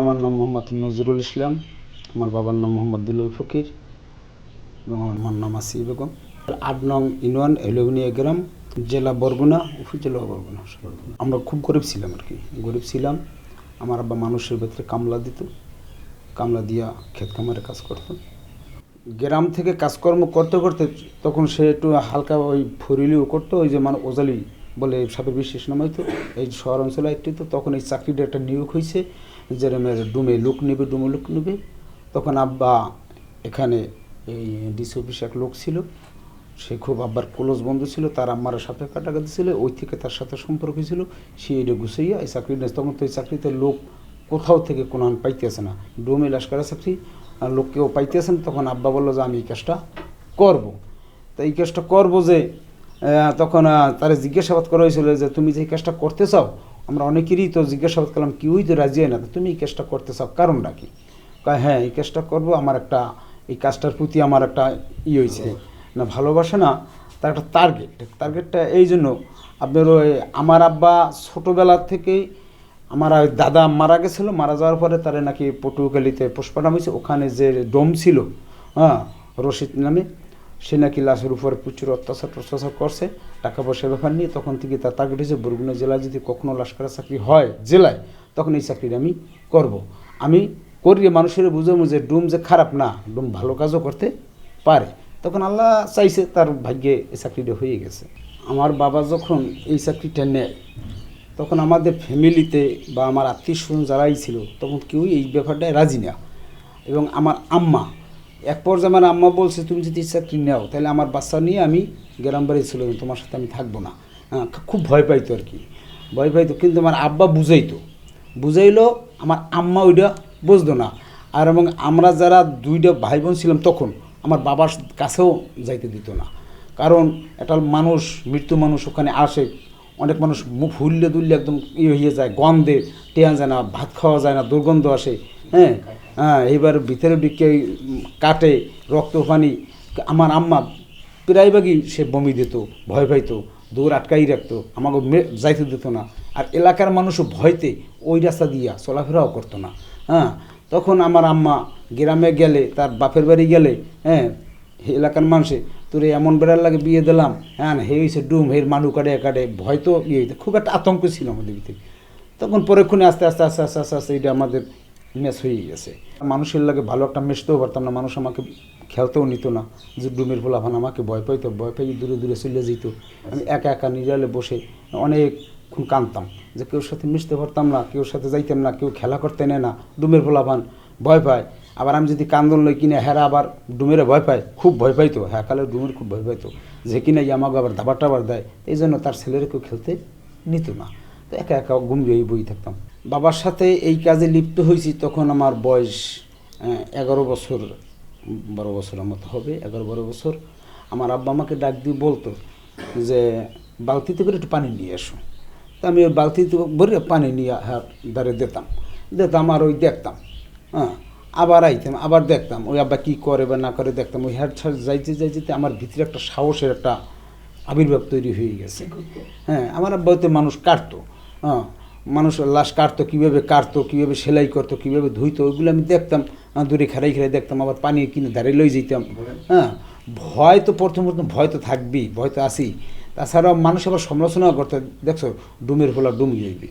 আমার নাম মোহাম্মদ নজরুল ইসলাম, আমার বাবার নাম মোহাম্মদ দিলুল ফকির এবং আমার মার নাম আসি বেগম। আট নং ইউনিয়ন এলোভেনিয়া গ্রাম, জেলা বরগুনা, উপজেলা বরগুনা। আমরা খুব গরিব ছিলাম আর কি, গরিব ছিলাম। আমার আব্বা মানুষের ভেতরে কামলা দিত, কামলা দিয়া ক্ষেত খামারে কাজ করতো। গ্রাম থেকে কাজকর্ম করতে করতে তখন সে একটু হালকা ওই ফরিলিও করতো, ওই যে মানে ওজালি বলে সাপের বিশেষ নাম হয়তো এই শহর অঞ্চলে একটি তো তখন এই চাকরিটা একটা নিয়োগ হয়েছে যেরমের ডুমে লোক নেবে ডুমে লোক নেবে। তখন আব্বা এখানে এই ডিসি অফিসে এক লোক ছিল। সে খুব আব্বার ক্লোজ বন্ধু ছিল, তার আম্মার সাথে কাটাকাটি দিছিল ওই থেকে তার সাথে সম্পর্ক ছিল সে এটা গুছাইয়া এই চাকরি নেয় তখন তো এই চাকরিতে লোক কোথাও থেকে কোনো পাইতেছে না। ডোমে লস্করের চাকরি লোক কেউ পাইতেছে না। তখন আব্বা বলল যে, আমি এই কাজটা করব। তো এই কাজটা করব যে তখন তারা জিজ্ঞাসাবাদ করা হয়েছিল যে, তুমি যে এই কাজটা করতে চাও আমরা অনেকেরই তো জিজ্ঞাসাবাদ করলাম কেউই তো রাজি হয় না? তুমি এই কাজটা করতে চাও কারণটা কি? হ্যাঁ এই কাজটা করব, আমার একটা, এই কাজটার প্রতি আমার একটা ই হয়েছে। না, ভালোবাসা না, তার একটা টার্গেট টার্গেটটা এই জন্য, আপনার ওই আমার আব্বা ছোটোবেলা থেকেই আমার দাদা মারা গেছিল, মারা যাওয়ার পরে তারা নাকি পটুয়াখালীতে পোস্টমার্টম হয়েছে, ওখানে যে ডোম ছিল হ্যাঁ রশিদ নামে সে নাকি লাশের উপর প্রচুর অত্যাচার প্রত্যাচার করছে, টাকা পয়সার ব্যাপার নিয়ে তখন থেকে তার টার্গেট হয়েছে বরগুনা জেলায় যদি কখনো লাশ করা চাকরি হয় জেলায়, তখন এই চাকরিটা আমি করব। আমি করিয়ে মানুষের বুঝাবো যে ডুম যে খারাপ না, ডুম ভালো কাজও করতে পারে। তখন আল্লাহ চাইছে তার ভাগ্যে এই চাকরিটা হয়ে গেছে। আমার বাবা যখন এই চাকরিটা নেয়, তখন আমাদের ফ্যামিলিতে বা আমার আত্মীয় স্বজন যারাই ছিল, তখন কেউই এই ব্যাপারটায় রাজি না। এবং আমার আম্মা এক পর্যায়ে আমার আম্মা বলছে তুমি যদি এই চাকরি নাও তাহলে আমার বাচ্চা নিয়ে আমি গ্রাম বাড়ি যাব তোমার সাথে আমি থাকব না। হ্যাঁ, খুব ভয় পাইতো আর কি। ভয় পাইতো কিন্তু আমার আব্বা বুঝাইতো। বুঝাইলো আমার আম্মা ওইটা বুঝতো না। আর এবং আমরা যারা দুইটা ভাই বোন ছিলাম তখন আমার বাবার কাছেও যাইতে দিত না। কারণ একটা মানুষ মৃত্যু মানুষ ওখানে আসে অনেক মানুষ মুখ হুললে দুললে একদম ইয়ে হয়ে যায় গন্ধে টেয়া যায় না ভাত খাওয়া যায় না দুর্গন্ধ আসে হ্যাঁ। হ্যাঁ এইবার ভিতরে দিকে কাটে রক্ত পানি। আমার আম্মা প্রায়ভাগই সে বমি দিত, ভয় পাইতো, দৌড় আটকাই রাখতো, আমাকে যাইতে দিত না। আর এলাকার মানুষও ভয়তে ওই রাস্তা দিয়া চলাফেরাও করতো না। হ্যাঁ তখন আমার আম্মা গ্রামে গেলে, তার বাপের বাড়ি গেলে হ্যাঁ এলাকার মানুষে, তোর এমন বেড়ার লাগে বিয়ে দিলাম হ্যাঁ হে হয়েছে ডুম হের মানু কাটে কাটে, ভয় তো ইয়ে। খুব একটা আতঙ্ক ছিল আমাদের ভিতরে। তখন পরেক্ষণে আস্তে আস্তে আস্তে আস্তে আস্তে আস্তে এটা আমাদের মেস হয়ে গেছে। মানুষের লাগে ভালো একটা মেশতেও পারতাম না, মানুষ আমাকে খেলতেও নিত না। যে ডুমের ফোলাফান আমাকে ভয় পাইতো, ভয় পাই দূরে দূরে চলে যেত। আমি একা একা নিরালে বসে অনেকক্ষণ কাঁদতাম যে কেউ সাথে মিশতে পারতাম না কেউ সাথে যাইতাম না, কেউ খেলা করতে নেয় না, ডুমের ফোলাফান ভয় পায়। আবার আমি যদি কান্দন লই কিনে হেরা আবার ডুমেরে ভয় পায়, খুব ভয় পাইতো। হ্যাঁ কালে ডুমের খুব ভয় পাইতো। যে কিনা আমাকে আবার দাবার টাবার দেয়। এই জন্য তার ছেলেরা কেউ খেলতে নিত না। তো একা একা ঘুমিয়ে বই থাকতাম। বাবার সাথে এই কাজে লিপ্ত হয়েছি তখন আমার বয়স এগারো বছর বারো বছরের মতো হবে এগারো বারো বছর। আমার আব্বা আমাকে ডাক দিয়ে বলতো যে বালতিতে করে একটু পানি নিয়ে এসো। তা আমি ওই বালতিতে ভরে পানি নিয়ে হ্যাঁ দাঁড়িয়ে দিতাম। দিতাম আর ওই দেখতাম হ্যাঁ আবার আইতাম আবার দেখতাম। ওই আব্বা কী করে বা না করে দেখতাম। ওই হ্যাট ছাড় যাইতে যাইতে আমার ভিতরে একটা সাহসের একটা আবির্ভাব তৈরি হয়ে গেছে। হ্যাঁ আমার আব্বাতে মানুষ কাটতো হ্যাঁ মানুষ লাশ কাটতো কীভাবে কাটতো কীভাবে সেলাই করতো কীভাবে ধুইতো ওইগুলো আমি দেখতাম। দূরে খেলাই খেলাই দেখতাম আবার পানি কিনে দাঁড়িয়ে লই যেতাম হ্যাঁ ভয় তো প্রথম প্রথম ভয় তো থাকবেই ভয় তো আসি তাছাড়াও মানুষ আবার সমালোচনা করতো দেখছ ডুমের ফোলা ডুম হইবে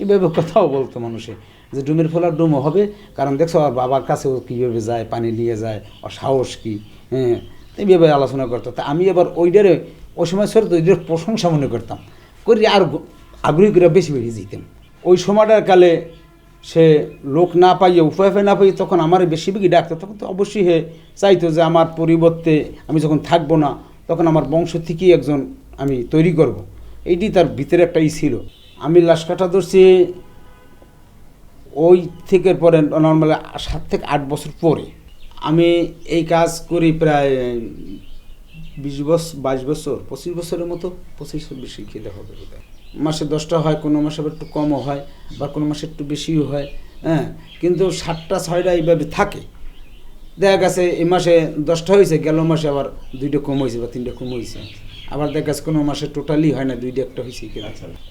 এইভাবে কথাও বলতো মানুষে যে ডুমের ফোলা ডুম হবে কারণ দেখছ আর বাবার কাছেও কীভাবে যায় পানি নিয়ে যায় ওর সাহস কী হ্যাঁ এইভাবে আলোচনা করতো। তা আমি এবার ওইটারে ওই সময় সর তো ওইটার প্রশংসা মনে করতাম। করি আর আগ্রহী করে বেশি বেশি যেতাম ওই সময়টার কালে সে লোক না পাইয়ে, উপায় পায় না পাইয়ে তখন আমার বেশি বেশি ডাকতো তখন তো অবশ্যই হে চাইতো যে আমার পরিবর্তে আমি যখন থাকব না, তখন আমার বংশ থেকেই একজন আমি তৈরি করব। এইটি তার ভিতরে একটা ই ছিল আমি লাশ কাটা ধরছি, ওই থেকে পরে নর্মালি সাত থেকে আট বছর পরে আমি এই কাজ করি প্রায় বিশ বছর, বাইশ বছর, পঁচিশ বছরের মতো, পঁচিশ বেশি খেতে হবে। মাসে দশটা হয় কোনো মাসে আবার একটু কমও হয় বা কোনো মাসে একটু বেশিও হয় হ্যাঁ? কিন্তু সাতটা ছয়টা এইভাবে থাকে। দেখা গেছে এই মাসে দশটা হয়েছে গেল মাসে আবার দুইটা কম হয়েছে বা তিনটা কম হয়েছে। আবার দেখা গেছে কোনো মাসে টোটালি হয় না দুইটা একটা হয়েছে কিনা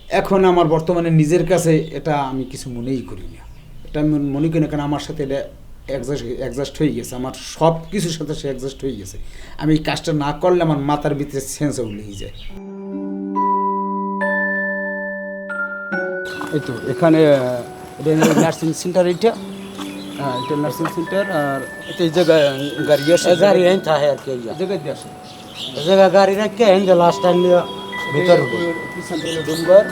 এখন আমার বর্তমানে নিজের কাছে এটা আমি কিছু মনেই করি না। এটা আমি মনে করি না কেন আমার সাথে এটা অ্যাডজাস্ট অ্যাডজাস্ট হয়ে গেছে। আমার সব কিছুর সাথে সে অ্যাডজাস্ট হয়ে গেছে। আমি এই কাজটা না করলে আমার মাথার ভিতরে সেন্স উঠে যায়। এই তো এখানে নার্সিং সেন্টার এটা হ্যাঁ এটা নার্সিং সেন্টার আর এই জায়গায় গাড়ি আসে। গাড়ি হেন থাকে আর কি জায়গায় দিয়ে আসে। এই জায়গা গাড়ি রাখকে হেন যে লাস্ট টাইম নিয়ে ভিতর ডুমবার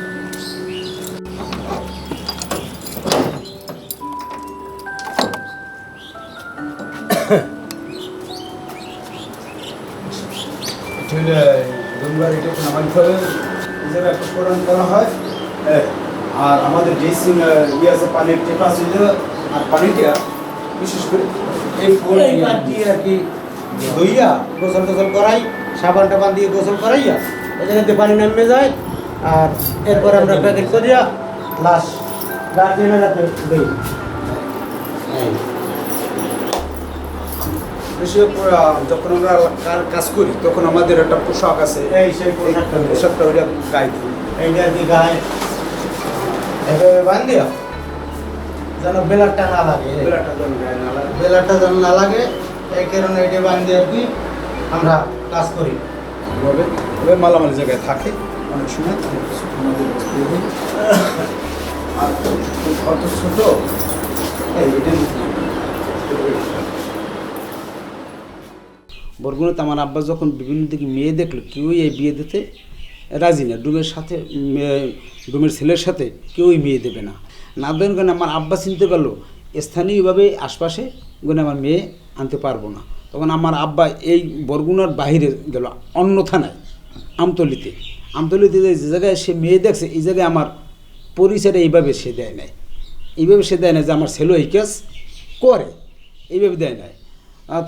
ডুমবার এটা আমার ঘরে এই জায়গায় করা হয়। হ্যাঁ, আর আমাদের যে সিং ইয়ে আছে পানির টেপা ছিল আর পানিটা বিশেষ করে এই ফুল দিয়ে আর কি ধুইয়া গোসল টোসল করাই সাবান টাবান দিয়ে গোসল করাইয়া এই জায়গাতে পানি নামে যায়। আর এরপর আমরা প্যাকেট করিয়া লাশ গার্জেনের হাতে দিই। বেশি যখন আমরা কার- কাজ করি তখন আমাদের একটা পোশাক আছে। এই সেই পোশাকটা ওইটা গায়ে দিই। এইটা আর কি গায়ে এভাবে বান্ধিয়া যেন বেলারটা না লাগে। বেলাটা যেন না লাগে। বেলারটা যেন না লাগে এই কারণে এটা বান্ধি আর কি আমরা কাজ করি। এভাবে এভাবে মালামাল জায়গায় থাকে অনেক সময় অনেক কিছু আমাদের আর অত ছোট এই এটা বরগুনাতে আমার আব্বা যখন বিভিন্ন দিকে মেয়ে দেখল কেউই এই বিয়ে দিতে রাজি না। ডুমের সাথে ডুমের ছেলের সাথে কেউই মেয়ে দেবে না। না দেন কারণে আমার আব্বা চিনতে পারল, স্থানীয়ভাবে আশপাশে গুনে আমার মেয়ে আনতে পারব না। তখন আমার আব্বা এই বরগুনার বাইরে গেল, অন্য থানায়, আমতলিতে। আমতলিতে যে জায়গায় সে মেয়ে দেখছে, এই জায়গায় আমার পরিচয়টা এইভাবে সে দেয় নাই। এইভাবে সে দেয় না যে আমার ছেলে এই কাজ করে, এইভাবে দেয় নাই।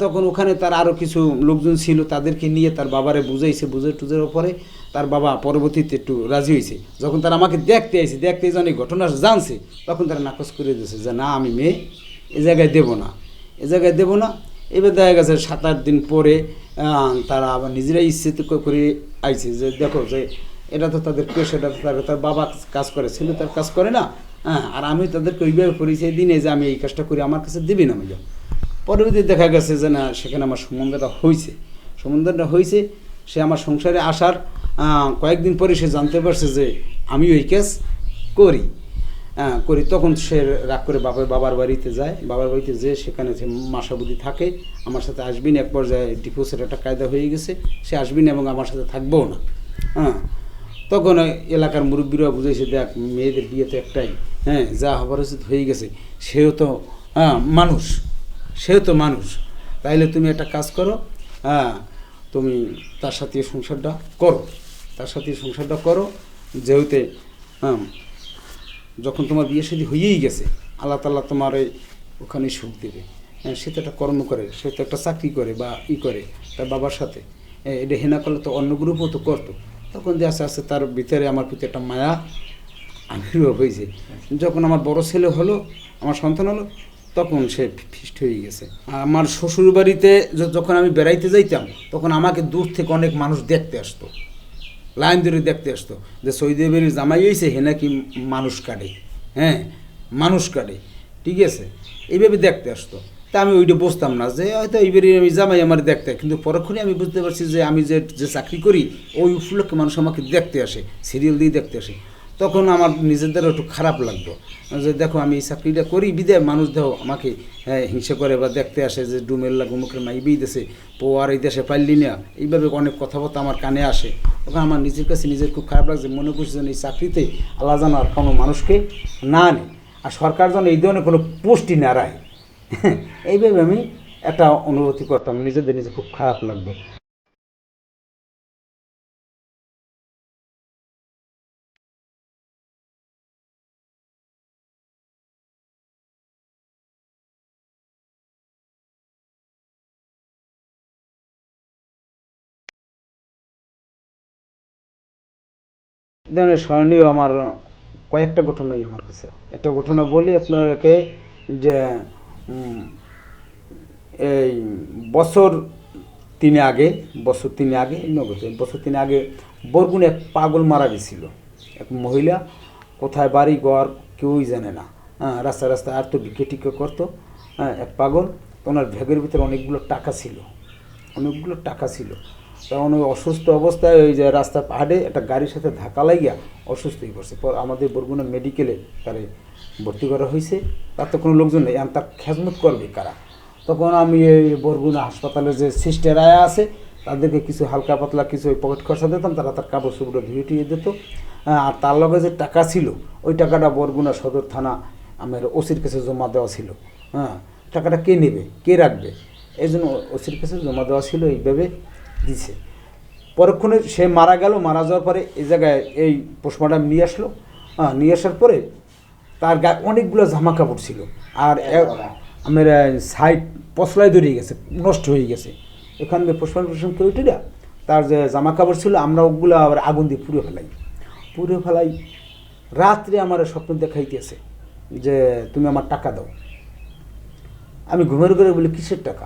তখন ওখানে তার আরও কিছু লোকজন ছিল, তাদেরকে নিয়ে তার বাবারে বুঝাইছে বুঝে টুজের পরে তার বাবা পরবর্তীতে একটু রাজি হয়েছে যখন তারা আমাকে দেখতে আইছে, দেখতে যখন এই ঘটনা জানছে, তখন তারা নাকচ করে দিয়েছে যে, না, আমি মেয়ে, এ জায়গায় দেবো না, এ জায়গায় দেবো না। এবার দেখা গেছে সাত আট দিন পরে তারা আবার নিজেরাই ইচ্ছিত করে আইছে যে, দেখো যে, এটা তো তাদের কেস এটা তো তার বাবা কাজ করে, ছেলে তার কাজ করে না। হ্যাঁ আর আমি তাদেরকে ওইভাবে পরিচয় দিনে যে, আমি এই কাজটা করি, আমার কাছে দিবি না মিলে পরবর্তী দেখা গেছে যে না, সেখানে আমার সম্বন্ধটা হয়েছে সম্বন্ধটা হয়েছে সে আমার সংসারে আসার কয়েকদিন পরে সে জানতে পারছে যে আমি ওই কেস করি। করি। তখন সে রাগ করে বাবার বাবার বাড়িতে যায়। বাবার বাড়িতে যেয়ে সেখানে যে মাসাবুদি থাকে, আমার সাথে আসবিন, এক পর্যায়ে ডিভোর্সের একটা কায়দা হয়ে গেছে। সে আসবিন এবং আমার সাথে থাকবেও না। হ্যাঁ তখন এলাকার মুরব্বীরা বুঝেছে দেখ, মেয়েদের বিয়ে তো একটাই হ্যাঁ যা হবার উচিত হয়ে গেছে। সেও তো হ্যাঁ মানুষ। সেও তো মানুষ। তাইলে তুমি একটা কাজ করো হ্যাঁ তুমি তার সাথে সংসারটা করো। তার সাথে সংসারটা করো যেহেতু হ্যাঁ যখন তোমার বিয়ে শাদী হয়েই গেছে আল্লাহ তাল্লাহ তোমার ওই ওখানে সুখ দেবে। হ্যাঁ সে তো একটা কর্ম করে সে তো একটা চাকরি করে বা ই করে তার বাবার সাথে। এ, এটা হেনা করলে তো অন্য গ্রুপও তো করতো। তখন যে আস্তে আস্তে তার ভিতরে আমার প্রতি একটা মায়া আবির্ভাব হয়েছে। যখন আমার বড় ছেলে হলো আমার সন্তান হলো তখন সে ফিস্ট হয়ে গেছে। আমার শ্বশুর বাড়িতে যখন আমি বেড়াইতে যাইতাম, তখন আমাকে দূর থেকে অনেক মানুষ দেখতে আসতো। লাইন ধরে দেখতে আসতো যে সৈদেবের জামাই হয়েছে হে নাকি মানুষ কাটে। হ্যাঁ মানুষ কাটে। ঠিক আছে? এইভাবে দেখতে আসতো। তা আমি ওইটা বুঝতাম না যে, হয়তো এইবারে আমি জামাই আমার দেখতে কিন্তু পরক্ষণে আমি বুঝতে পারছি যে, আমি যে যে চাকরি করি, ওই উপলক্ষে মানুষ আমাকে দেখতে আসে, সিরিয়াল দিয়ে দেখতে আসে। তখন আমার নিজেদের একটু খারাপ লাগতো যে দেখো আমি এই চাকরিটা করি বিদায় মানুষ দেখো আমাকে হ্যাঁ, হিংসা করে বা দেখতে আসে যে ডুমের লাগ মুখের মাইবেই দেশে পো আর এই দেশে পাইলি না। এইভাবে অনেক কথাবার্তা আমার কানে আসে। তখন আমার নিজের কাছে নিজের খুব খারাপ লাগছে মনে করছি যেন এই চাকরিতে আল্লাহ যেন আর কোনো মানুষকে না নেয় আর সরকার যেন এই ধরনের কোনো পোস্টই না রায় এইভাবে আমি একটা অনুভূতি করতাম নিজেদের নিজে খুব খারাপ লাগতো ধরনের স্মরণীয় আমার কয়েকটা ঘটনাই আমার কাছে। একটা ঘটনা বলি আপনাকে যে এই বছর তিন আগে বছর তিন আগে নগদ বছর তিন আগে বরগুনে এক পাগল মারা গেছিল। এক মহিলা কোথায় বাড়ি ঘর কেউই জানে না। হ্যাঁ, রাস্তায় রাস্তায় আর তো ভিক্ষে টিক্ষে করতো। হ্যাঁ এক পাগল ওনার ভ্যাগের ভিতরে অনেকগুলো টাকা ছিল। অনেকগুলো টাকা ছিল। তখন ওই অসুস্থ অবস্থায় ওই যে রাস্তা পাহাড়ে একটা গাড়ির সাথে ধাক্কা লাগিয়া অসুস্থ হয়ে পড়ছে। পর আমাদের বরগুনা মেডিকেলে তারে ভর্তি করা হয়েছে। তার তো কোনো লোকজন নেই, এখন তার খেজমত করবে কারা? তখন আমি এই বরগুনা হাসপাতালে যে সিস্টার আয়া আছে, তাদেরকে কিছু হালকা পাতলা কিছু ওই পকেট খরচা দিতাম, তারা তার কাপড় চোপড় ধুয়ে টুয়ে দিত। আর তার লগে যে টাকা ছিল, ওই টাকাটা বরগুনা সদর থানা আমার ওসির কাছে জমা দেওয়া ছিল। হ্যাঁ টাকাটা কে নেবে? কে রাখবে? এই জন্য ওসির কাছে জমা দেওয়া ছিল এইভাবে। দিছে। পরক্ষণে সে মারা গেল, মারা যাওয়ার পরে এই জায়গায় এই পোস্টমর্টম নিয়ে আসলো। হ্যাঁ নিয়ে আসার পরে তার গায়ে অনেকগুলো জামা কাপড় ছিল। আর আমার সাইড পশলায় দড়িয়ে গেছে, নষ্ট হয়ে গেছে। এখান থেকে পোস্টমর্টম করে উঠে তার যে জামা কাপড় ছিল, আমরা ওগুলো আবার আগুন দিয়ে পুড়ে ফেলাই। পুড়ে ফেলাই, রাত্রে আমার স্বপ্ন দেখাইতেছে যে তুমি আমার টাকা দাও। আমি ঘুমের ঘরে বলি, কিসের টাকা?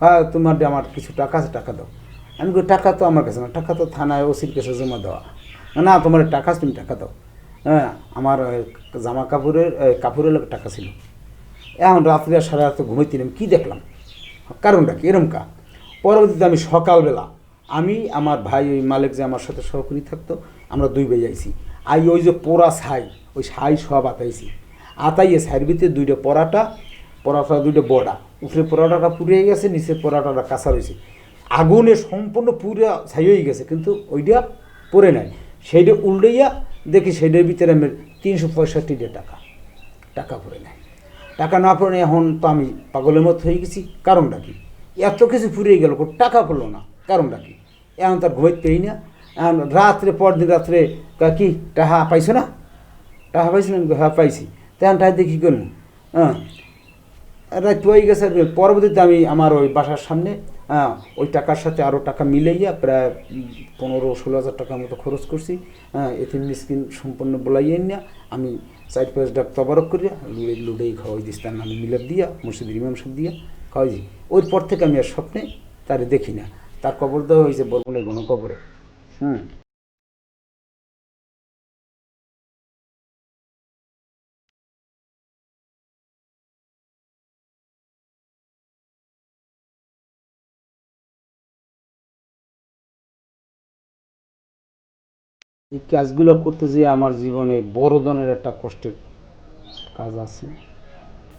হ্যাঁ তোমার আমার কিছু টাকা আছে, টাকা দাও। আমি বলি টাকা তো আমার কাছে না, টাকা তো থানায় ওসির কাছে জমা দেওয়া। না তোমার টাকা তুমি টাকা দাও। হ্যাঁ আমার জামা কাপড়ের কাপড়ের লোক টাকা ছিল। এখন রাত্রে সারা রাত ঘুমাইছিলাম কী দেখলাম? কারণটা কি? এরম কা? পরবর্তীতে আমি সকালবেলা, আমি, আমার ভাই ওই মালিক যে আমার সাথে সহকারী থাকতো, আমরা দুই ভাই আইছি। আই ওই যে পোড়া ছাই, ওই ছাই সব আতাইছি। আতাইয়ে ছাইয়ের ভিতরে দুইটা পরাটা পরাটা দুইটা বড়া। উপরে পরাটাটা পুড়ে গেছে, নিচে পরাটাটা কাঁচা রয়েছে আগুনে সম্পূর্ণ পুরে ছাই হয়ে গেছে, কিন্তু ওইটা পরে নাই। সেইটা উল্টাইয়া দেখি সেইটার ভিতরে আমি তিনশো পঁয়ষট্টিটা টাকা টাকা পড়ে নাই। টাকা না পড়ে এখন তো আমি পাগলের মতো হয়ে গেছি। কারণটা কি? এত কিছু ফুরিয়ে গেল টাকা পড়ল না। কারণটা কি? এখন তার ঘুমাইতেই না। এখন রাত্রে, পরদিন রাত্রে কি টাহা পাইছো না? টাহা পাইছিলেন হ্যাঁ পাইছি। তখন টাহা দিয়ে কী করব? হ্যাঁ। রাত হয়ে গেছে, পরবর্তীতে আমি আমার ওই বাসার সামনে হ্যাঁ ওই টাকার সাথে আরও টাকা মিলাইয়া প্রায় পনেরো ষোলো হাজার টাকার মতো খরচ করছি। হ্যাঁ এতে মিসকিন সম্পূর্ণ বলাইয়ে না আমি সাইড পাঁচ ডাক তবারক করিয়া লুড়ে লুড়েই খাওয়াই দিস, তার নামে মিলাপ দিয়া মসজিদের ইমাম সাহেব দিয়া খাওয়াই দিই ওর পর থেকে আমি আর স্বপ্নে তারে দেখি না। তার কবর দেওয়া হয়েছে বরগুনের গণকবরে। হুম। এই কাজগুলো করতে যেয়ে আমার জীবনে বড় ধরনের একটা কষ্টের কাজ আছে।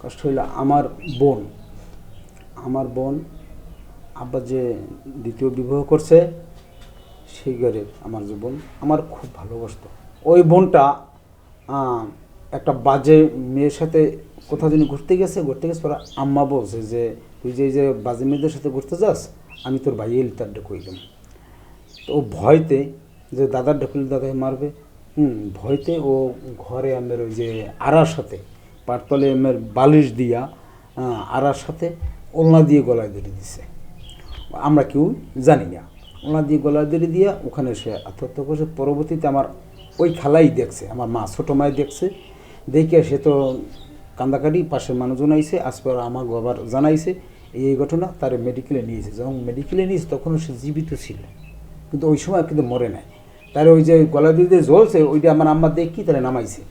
কষ্ট হইল আমার বোন। আমার বোন আব্বা যে দ্বিতীয় বিবাহ করছে, সেই ঘরের আমার যে বোন, আমার খুব ভালোবাসতো। ওই বোনটা একটা বাজে মেয়ের সাথে কোথাও যেন ঘুরতে গেছে ঘুরতে গেছে পরে আম্মা বলছে যে, তুই যে যে বাজে মেয়েদের সাথে ঘুরতে যাস, আমি তোর ভাই এলিতারটা কইলাম তো ভয়তে যে দাদার ঢুকলে দাদাকে মারবে, হুম, ভয়তে ও ঘরে আমার ওই যে আড়ার সাথে পাটতলে আমার বালিশ দিয়া আড়ার সাথে ওলনা দিয়ে গলায় ধরে দিছে। আমরা কেউ জানি না। ওলনা দিয়ে গলায় ধরে দিয়া ওখানে সে আত্মহত্যা করছে। পরবর্তীতে আমার ওই খালাই দেখছে, আমার মা ছোটো মায় দেখছে। দেখে সে তো কান্দাকাটি, পাশের মানুষজন আইসে আসপর আমার আবার জানাইছে, এই ঘটনা, তার মেডিকেলে নিয়েছে যখন মেডিকেলে নিয়েছে তখনও সে জীবিত ছিল। কিন্তু ওই সময় কিন্তু মরে নাই। তার ওই যে গলা দিয়ে জ্বলছে, ওইটা আমার আম্মা দেখি তাহলে নামাইছে?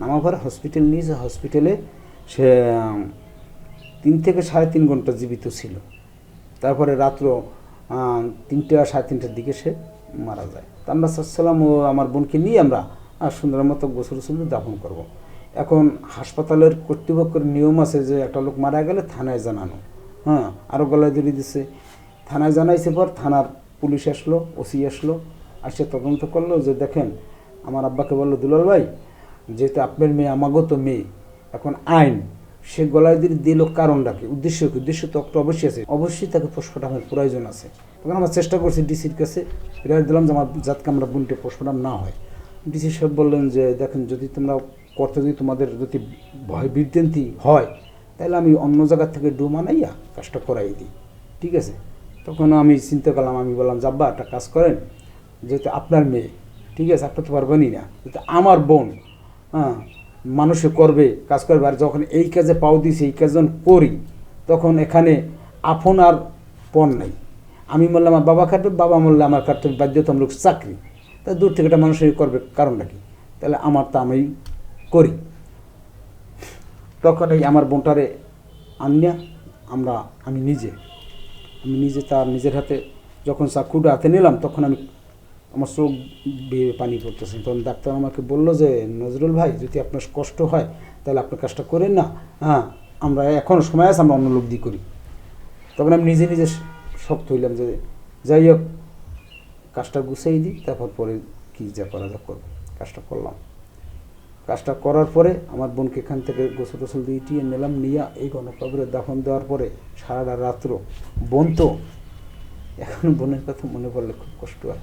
নামার পরে হসপিটাল নিয়েছে হসপিটালে সে তিন থেকে সাড়ে তিন ঘণ্টা জীবিত ছিল। তারপরে রাত্র তিনটে সাড়ে তিনটার দিকে সে মারা যায়। তা আমরা সাল্লাম ও আমার বোনকে নিয়ে আমরা সুন্দর মতো গোসল গোসল দাফন করব। এখন হাসপাতালের কর্তৃপক্ষের নিয়ম আছে যে একটা লোক মারা গেলে থানায় জানানো। হ্যাঁ আরও গলায় ধরে দিছে। থানায় জানাইছে পর থানার পুলিশ আসলো, ওসি আসলো। আসে তদন্ত করল যে দেখেন, আমার আব্বাকে বলল, দুলাল ভাই, যেহেতু আপনার মেয়ে আমাগত মেয়ে, এখন আইন, সে গলায় দিয়ে দিল কারণটা কি? উদ্দেশ্য কি? উদ্দেশ্য তো একটা অবশ্যই আছে। অবশ্যই তাকে পোস্টমর্টমের প্রয়োজন আছে। তখন আমরা চেষ্টা করছি ডিসির কাছে ফিরাই দিলাম যে আমার যাতকে আমরা বোনটে পোস্টমর্টম না হয়। ডিসি সাহেব বললেন যে, দেখেন, যদি তোমরা করতে যদি তোমাদের যদি ভয়, বিভ্রান্তি হয়, তাহলে আমি অন্য জায়গার থেকে ডু মানাইয়া কাজটা করাই দিই। ঠিক আছে? তখন আমি চিন্তা করলাম, আমি বললাম যাব্বা একটা কাজ করেন। যেহেতু আপনার মেয়ে, ঠিক আছে, আপনি তো পারবেনই না। যেহেতু আমার বোন হ্যাঁ মানুষে করবে, কাজ করবে, আর যখন এই কাজে পাও দিছি, এই কাজ যখন করি, তখন এখানে আপন আর পণ নাই। আমি বললাম, আমার বাবা কাটবে বাবা বললে আমার কাটতে হবে বাধ্যতামূলক চাকরি। তা দূর থেকে একটা মানুষের করবে কারণটা কি? তাহলে আমার তা আমি করি। তখন এই আমার বোনটারে আনিয়া আমরা, আমি নিজে আমি নিজে তার নিজের হাতে যখন চাকুটা হাতে নিলাম, তখন আমি আমার চোখ বেয়ে পানি পড়তেছে। তখন ডাক্তার আমাকে বলল যে, নজরুল ভাই, যদি আপনার কষ্ট হয়, তাহলে আপনি কাজটা করেন না। হ্যাঁ আমরা এখন সময় আছে, আমরা অন্য লোক দিয়ে করি। তখন আমি নিজে নিজে শক্ত হইলাম যে, যাই হোক, কাজটা গুছিয়ে দিই, তারপর পরে কী যা করা যা করব। কাজটা করলাম। কাজটা করার পরে আমার বোনকে এখান থেকে গোসল টোসল দিয়ে টিয়ে নিলাম, নিয়ে এই গণকবরে দাফন দেওয়ার পরে সারাটা রাত্র বোন তো, এখন বোনের কথা মনে পড়লে খুব কষ্ট হয়।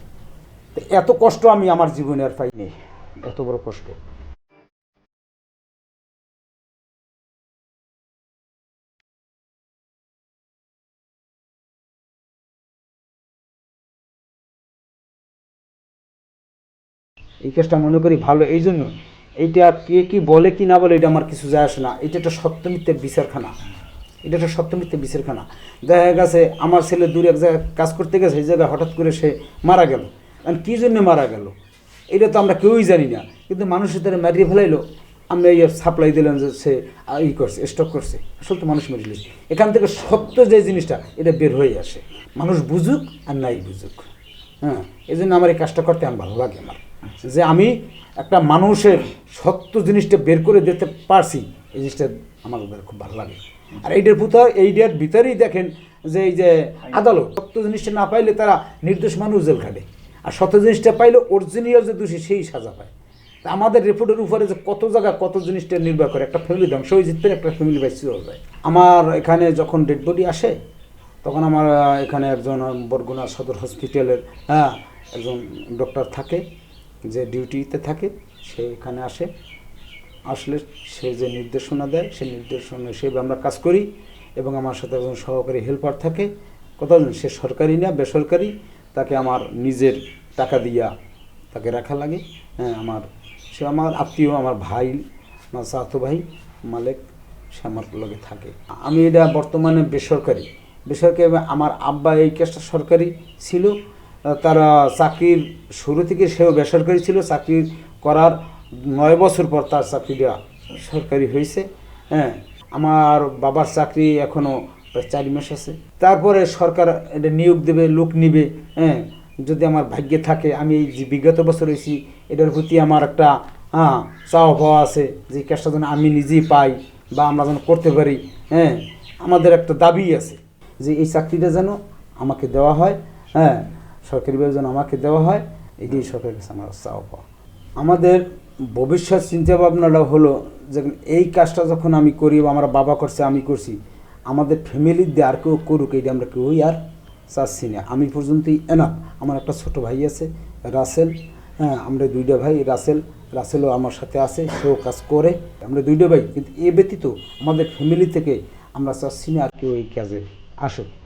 এত কষ্ট আমি আমার জীবনে আর পাইনি। এত বড় কষ্ট। এই কাজটা মনে করি ভালো, এই জন্য এইটা কে কি বলে কি না বলে এটা আমার কিছু যায় আসে না। এটা একটা সত্য মিথ্যের বিচারখানা। এটা একটা সত্য মিথ্যের বিচারখানা। দেখা গেছে আমার ছেলে দূরে এক জায়গায় কাজ করতে গেছে সেই জায়গায় হঠাৎ করে সে মারা গেল। কারণ কী জন্য মারা গেল? এটা তো আমরা কেউই জানি না। কিন্তু মানুষের তারা মারিয়ে ফেলাইলো, আমরা এই সাপ্লাই দিলাম যে সে ই করছে স্টক করছে। আসলে তো মানুষ মেরে। এখান থেকে সত্য যে জিনিসটা, এটা বের হয়ে আসে। মানুষ বুঝুক আর নাই বুঝুক। হ্যাঁ এই জন্য আমার এই কাজটা করতে আমার ভালো লাগে আমার। যে আমি একটা মানুষের সত্য জিনিসটা বের করে দিতে পারছি, এই জিনিসটা আমার খুব ভালো লাগে। আর এইটার ভিতর, এইটার ভিতরেই দেখেন যে এই যে আদালত, সত্য জিনিসটা না পাইলে তারা নির্দোষ মানুষ জেল খাটে। আর সত্য জিনিসটা পাইলে অরিজিনাল যে দোষী সেই সাজা পায়। তা আমাদের রিপোর্টের উপরে যে কত জায়গা কত জিনিসটা নির্ভর করে, একটা ফ্যামিলি ধ্বংস হয়ে যেতে একটা ফ্যামিলি বাইসি হয়ে যায়। আমার এখানে যখন ডেড বডি আসে, তখন আমার এখানে একজন বরগুনা সদর হসপিটালের হ্যাঁ একজন ডক্টর থাকে, যে ডিউটিতে থাকে, সে এখানে আসে। আসলে সে যে নির্দেশনা দেয়, সে নির্দেশনা হিসেবে আমরা কাজ করি এবং আমার সাথে একজন সহকারী হেল্পার থাকে। কথা সে সরকারি না, বেসরকারি। তাকে আমার নিজের টাকা দিয়া তাকে রাখা লাগে। হ্যাঁ আমার, সে আমার আত্মীয়, আমার ভাই, আমার চাতো ভাই, মালিক, সে আমার লগে থাকে। আমি এটা বর্তমানে বেসরকারি। বেসরকারি আমার আব্বা এই কেসটা সরকারি ছিল। তারা চাকরির শুরু থেকে সেও বেসরকারি ছিল। চাকরি করার নয় বছর পর তার চাকরিটা সরকারি হয়েছে। হ্যাঁ আমার বাবার চাকরি এখনও প্রায় চারি মাস আছে। তারপরে সরকার এটা নিয়োগ দেবে, লোক নিবে হ্যাঁ যদি আমার ভাগ্যে থাকে, আমি এই যে বিগত বছর হয়েছি, এটার প্রতি আমার একটা হ্যাঁ চাওয়া পাওয়া আছে যে কাজটা যেন আমি নিজেই পাই বা আমরা যেন করতে পারি হ্যাঁ আমাদের একটা দাবি আছে যে এই চাকরিটা যেন আমাকে দেওয়া হয় হ্যাঁ সরকারিভাবে যেন আমাকে দেওয়া হয়, এটাই সরকারের কাছে আমার চাওয়া পাওয়া আমাদের ভবিষ্যৎ চিন্তা ভাবনাটা হলো যে এই কাজটা যখন আমি করি বা আমার বাবা করছে, আমি করছি আমাদের ফ্যামিলির দিয়ে আর কেউ করুক, এটা আমরা কেউই আর চাচ্ছি না। আমি পর্যন্তই এনাফ আমার একটা ছোট ভাই আছে, রাসেল। হ্যাঁ আমরা দুইটা ভাই, রাসেল। রাসেলও আমার সাথে আছে, সেও কাজ করে। আমরা দুইটা ভাই। কিন্তু এ ব্যতীত আমাদের ফ্যামিলি থেকে আমরা চাচ্ছি না আর কেউ এই কাজে আসুক।